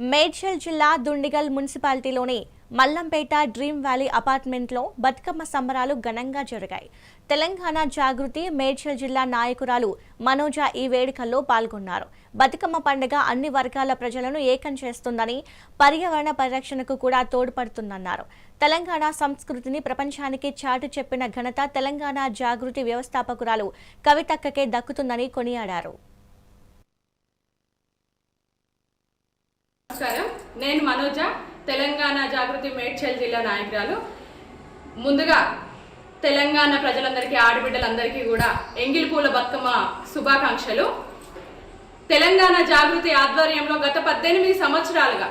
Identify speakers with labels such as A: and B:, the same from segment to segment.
A: మేడ్చల్ జిల్లా దుండిగల్ మున్సిపాలిటీలోని Mallampet dream valley అపార్ట్మెంట్లో బతుకమ్మ సంబరాలు ఘనంగా జరిగాయి. తెలంగాణ జాగృతి మేడ్చల్ జిల్లా నాయకురాలు మనోజ ఈ వేడుకల్లో పాల్గొన్నారు. బతుకమ్మ పండుగ అన్ని వర్గాల ప్రజలను ఏకం చేస్తుందని పర్యావరణ పరిరక్షణకు కూడా తోడ్పడుతుందన్నారు. తెలంగాణ సంస్కృతిని ప్రపంచానికి చాటు చెప్పిన ఘనత తెలంగాణ జాగృతి వ్యవస్థాపకురాలు కవితక్కకే దక్కుతుందని కొనియాడారు.
B: నేను మనోజ తెలంగాణ జాగృతి మేడ్చల్ జిల్లా నాయకురాలు. ముందుగా తెలంగాణ ప్రజలందరికీ ఆడబిడ్డలందరికీ కూడా ఎంగిల్ పూల బతుకమ్మ శుభాకాంక్షలు. తెలంగాణ జాగృతి ఆధ్వర్యంలో గత పద్దెనిమిది సంవత్సరాలుగా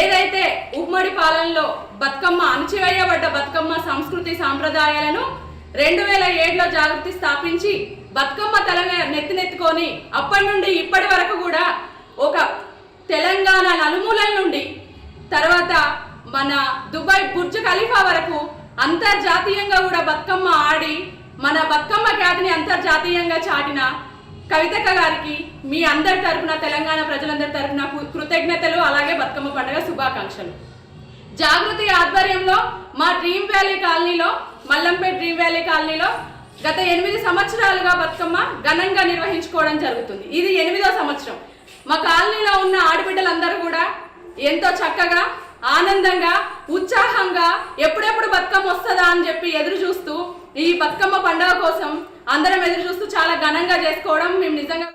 B: ఏదైతే ఉమ్మడి పాలనలో బతుకమ్మ అణచివేయబడ్డ బతుకమ్మ సంస్కృతి సాంప్రదాయాలను రెండు వేల ఏడులో జాగృతి స్థాపించి బతుకమ్మ తెలంగాణ నెత్తినెత్తుకొని అప్పటి నుండి ఇప్పటి వరకు కూడా ఒక తెలంగాణ నలుమూలల నుండి తర్వాత మన దుబాయ్ బుర్జ్ ఖలీఫా వరకు అంతర్జాతీయంగా కూడా బతుకమ్మ ఆడి మన బతుకమ్మ ఖ్యాతిని అంతర్జాతీయంగా చాటిన కవితక్క గారికి మీ అందరి తరఫున తెలంగాణ ప్రజలందరి తరఫున కృతజ్ఞతలు అలాగే బతుకమ్మ పండుగ శుభాకాంక్షలు. జాగృతి ఆధ్వర్యంలో మా డ్రీమ్ వ్యాలీ కాలనీలో మల్లంపేట్ డ్రీమ్ వ్యాలీ కాలనీలో గత ఎనిమిది సంవత్సరాలుగా బతుకమ్మ ఘనంగా నిర్వహించుకోవడం జరుగుతుంది. ఇది ఎనిమిదో సంవత్సరం. మా కాలనీలో ఉన్న ఆడబిడ్డలందరూ కూడా ఎంతో చక్కగా ఆనందంగా ఉత్సాహంగా ఎప్పుడెప్పుడు బతుకమ్మ వస్తుందా అని చెప్పి ఎదురు చూస్తూ ఈ బతుకమ్మ పండుగ కోసం అందరం ఎదురు చూస్తూ చాలా ఘనంగా చేసుకోవడం మేము నిజంగా